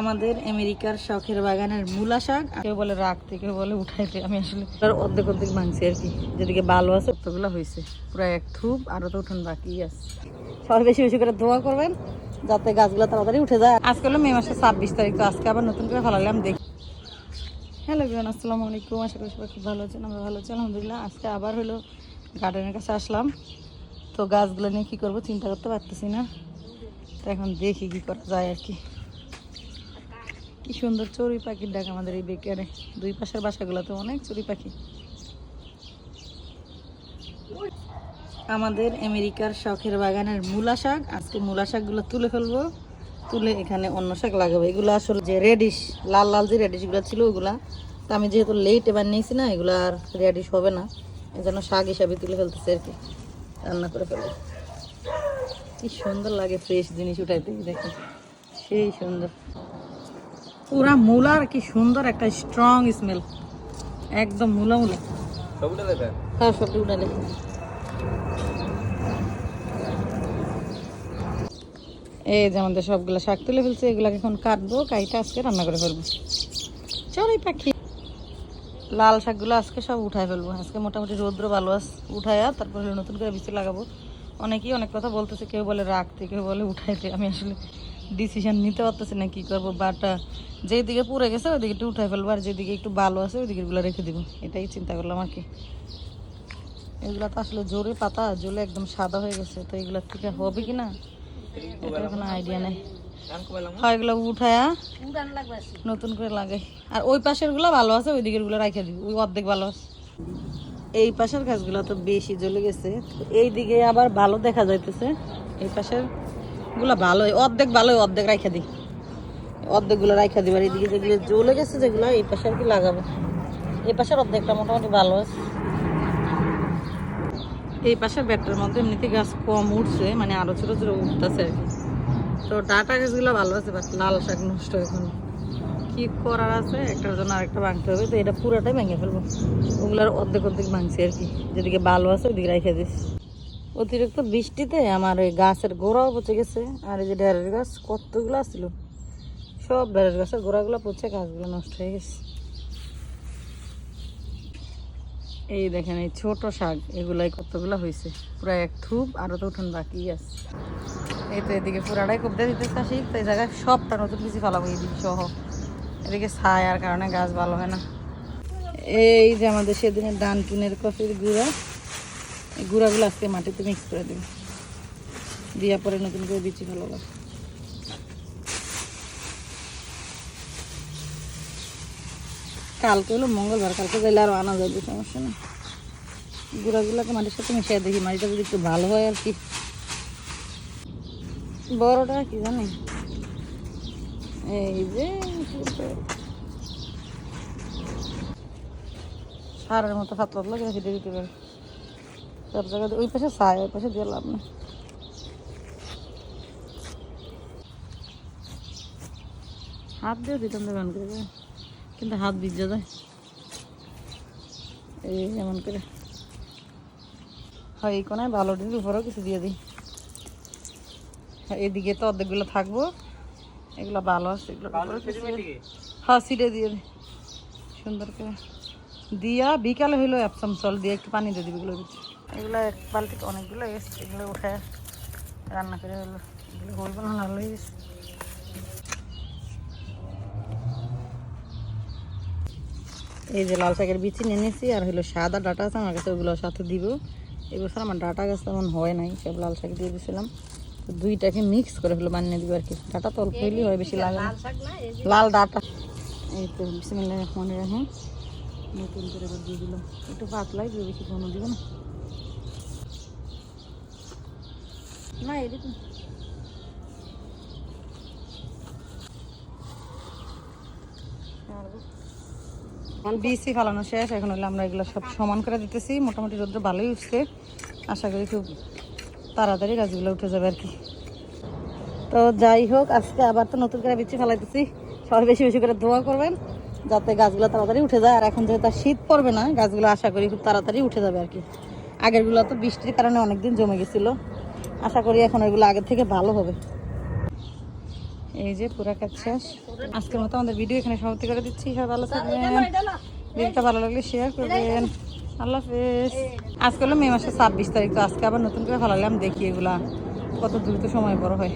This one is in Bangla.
আমাদের আমেরিকার শখের বাগানের মূলা শাক। কেউ বলে রাখতে কেউ বলে উঠাইতে আমি আসলে অর্ধেক অর্ধেক ভাঙছি আর কি। যেদিকে ভালো আছে ততগুলো হয়েছে পুরো এক থুপ, আরও তো উঠান বাকি আছে। সবাই বেশি বেশি করে দোয়া করবেন, যাতে গাছগুলো তাড়াতাড়ি উঠে যায়। আজকে হলো মে মাসের ছাব্বিশ তারিখ, তো আজকে আবার নতুন করে ফেলালাম দেখি। হ্যালো বিমান আসসালামু আলাইকুম। আশা করি সবাই খুব ভালো আছেন, আমরা ভালো আছি, আলহামদুলিল্লাহ। আজকে আবার হলো গার্ডেনের কাছে আসলাম। তো গাছগুলো নিয়ে কী করব, চিন্তা করতে পারতেছি না। তো এখন দেখি কী করা যায় আর কি। কি সুন্দর চড়ুই পাখির ডাক আমাদের এই বেকারে। দুই পাশের বাসাগুলোতে অনেক চড়ুই পাখি। আমাদের আমেরিকার শখের বাগানের মূলা শাক। আজকে মূলা শাকগুলো তুলে ফেলব। তুলে এখানে অন্য শাক লাগাবো। এগুলো আসলে যে রেডিশ লাল লাল যে রেডিশগুলো ছিল ওগুলা। তো আমি যেহেতু লেট এবার নিয়েছি না, এগুলো আর রেডিশ হবে না। এই জন্য শাক হিসাবে তুলে ফেলতেছে আর কি। রান্না করে ফেলব। কি সুন্দর লাগে ফ্রেশ জিনিস উঠাইতে দেখে সেই সুন্দর। পুরা মূলার কি সুন্দর একটা স্ট্রং স্মেল একদম মূলা মূলা। হ্যাঁ সবটি উঠালে এই যে আমাদের সবগুলো শাক তুলে ফেলছে এগুলাকে এখন কাটবো কাইটা আজকে রান্না করে ফেলব। চল এই পাখি। লাল শাকগুলো আজকে সব উঠায় ফেলব। আজকে মোটামুটি রৌদ্র ভালো আস উঠায়া তারপরে নতুন করে বিচি লাগাবো। অনেকেই অনেক কথা বলতেছে কেউ বলে রাখতে কেউ বলে উঠাইতে। আমি আসলে ডিসিশন নিতে পারতেছি না, কি করব? বাট যেদিকে পুড়ে গেছে, ওইদিকে একটু উঠাই ফেলব, আর যেদিকে একটু ভালো আছে, ওইদিকে এগুলো রেখে দিব। এটাই চিন্তা করলাম আর কি। এগুলো তো আসলে জোরে পাতা জলে একদম সাদা হয়ে গেছে, তো এগুলো ঠিক হবে কি না? কোনো আইডিয়া নেই। হয় এগুলো নতুন করে লাগাই। আর ওই ভালো আছে, ওই দিবি অর্ধেক ভালো আছে। এই পাশের গাছগুলো তো বেশি জ্বলে গেছে এই দিকে আবার ভালো দেখা যাইতেছে। এই পাশের গুলো ভালোই, অর্ধেক ভালোই, অর্ধেক রাখা দিই। অর্ধেকগুলো রাখা দিবার এইদিকে যেগুলো জ্বলে গেছে, যেগুলো এই পাশে আর কি লাগাবো। এই পাশের অর্ধেকটা মোটামুটি ভালো আছে। এই পাশের ব্যাটার মধ্যে এমনিতে গাছ কম উঠছে মানে আরও ছোট ছোট উঠতেছে আর কি। তো ডাটা গাছগুলো ভালো আছে বাট লাল শাক নষ্ট এখন কি করার আছে? একটার জন্য আরেকটা ভাঙতে হবে, তো এটা পুরোটাই ভেঙে ফেলব। ওগুলোর অর্ধেক অর্ধেক ভাঙছি আর কি। যেদিকে ভালো আছে ওইদিকে রেখে দিস অতিরিক্ত বৃষ্টিতে আমার ওই গাছের গোড়াও পচে গেছে, আর এই যে ঢেঁড়ের গাছ কতগুলো ছিল, সব ঢেঁড়ের গাছের গোড়াগুলো পচে গাছগুলো নষ্ট হয়ে গেছে। এই দেখেন, এই ছোট শাক, এগুলাই কতগুলো হয়েছে, পুরো এক থুপ আরও তো উঠান বাকি আছে। এই তো এদিকে পুরাটাই কবদা দিতে চাষি তো এই জায়গায় সবটা নতুন কিছু ফলাবো এদিকে সহ। এদিকে ছায়ার কারণে গাছ ভালো হয় না। এই যে আমাদের সেদিনের ডান কফির গুঁড়া এই গুঁড়াগুলো আজকে মাটিতে মিক্স করে দেবে। দিয়া পরে নতুন করে বিচি লাগে কালকে হলো মঙ্গলবার, কালকে যাইলে আরও আনা যাবে, সমস্যা না গুঁড়াগুলোকে মাটির সাথে মিশিয়ে দেখি, মাটিটা যদি একটু ভালো হয় আর কি। বড়টা কি জানি? এই যে সারের মতো পাতলা করে ফিটে দিতে পারে। সব জায়গায় ওই পাশে ছায় ওই পাশে দিয়ে লাভ না হাত দিয়ে দিতাম দেবেন করে। কিন্তু হাত ভিজে যায়। এই এমন করে। হয় এই কোনায় ভালোটির উপরেও কিছু দিয়ে দিই। এদিকে তো অর্ধেকগুলো থাকব। এগুলো ভালো আছে এগুলো কিছু হ্যাঁ সিটে দিয়ে দিই। সুন্দর করে। দিয়া বিকালে হইল অ্যাপসাম জল দিয়ে একটু পানি দিয়ে দিবি এগুলো এগুলো এক বালতি অনেকগুলো এসছে এগুলো উঠে রান্না করে হলো। এগুলো হইব না ভালো হয়ে গেছে এই যে লাল শাকের বিচি নিয়ে নিয়েছি আর হলো সাদা ডাটা আছে আমার কাছে ওগুলো সাথে দিব। এবছর আমার ডাটা গাছ তেমন হয় নাই সব লাল শাক দিয়ে দিয়েছিলাম তো দুইটাকে মিক্স করে হলো বানিয়ে দিব আর কি। ডাটা তো অল্প হইলেই হয় বেশি লাগে না। লাল ডাটা। এই তো বিসমিল্লাহ রহমান রাহিম। নতুন করে দিয়ে দিলাম। একটু পাতলাই দিয়ে বেশি ঘন দিব না। না এরকম বিসি ফালানো শেষ, এখন হলে আমরা এগুলো সব সমান করে দিতেছি। মোটামুটি রোদ্র ভালোই উঠছে। আশা করি খুব তাড়াতাড়ি গাছগুলো উঠে যাবে আর কি। তো যাই হোক, আজকে আবার তো নতুন করে বিচি ফেলাইতেছি। সবাই বেশি বেশি করে দোয়া করবেন, যাতে গাছগুলো তাড়াতাড়ি উঠে যায়। আর এখন যেহেতু শীত পড়বে না, গাছগুলো আশা করি খুব তাড়াতাড়ি উঠে যাবে আর কি। আগেরগুলো তো বৃষ্টির কারণে অনেকদিন জমে গেছিল। আশা করি এখন ওইগুলো আগের থেকে ভালো হবে। এই যে পুরা কাজ শেষ। আজকের মতো আমাদের ভিডিও এখানে সমাপ্তি করে দিচ্ছি। সব ভালো থাকবেন। ভিডিওটা ভালো লাগলে শেয়ার করবেন। আল্লাহ হাফেজ। আজকে হলো মে মাসের ছাব্বিশ তারিখ, তো আজকে আবার নতুন করে ভালো লাগলাম দেখি এগুলা। কত দ্রুত সময় বড় হয়।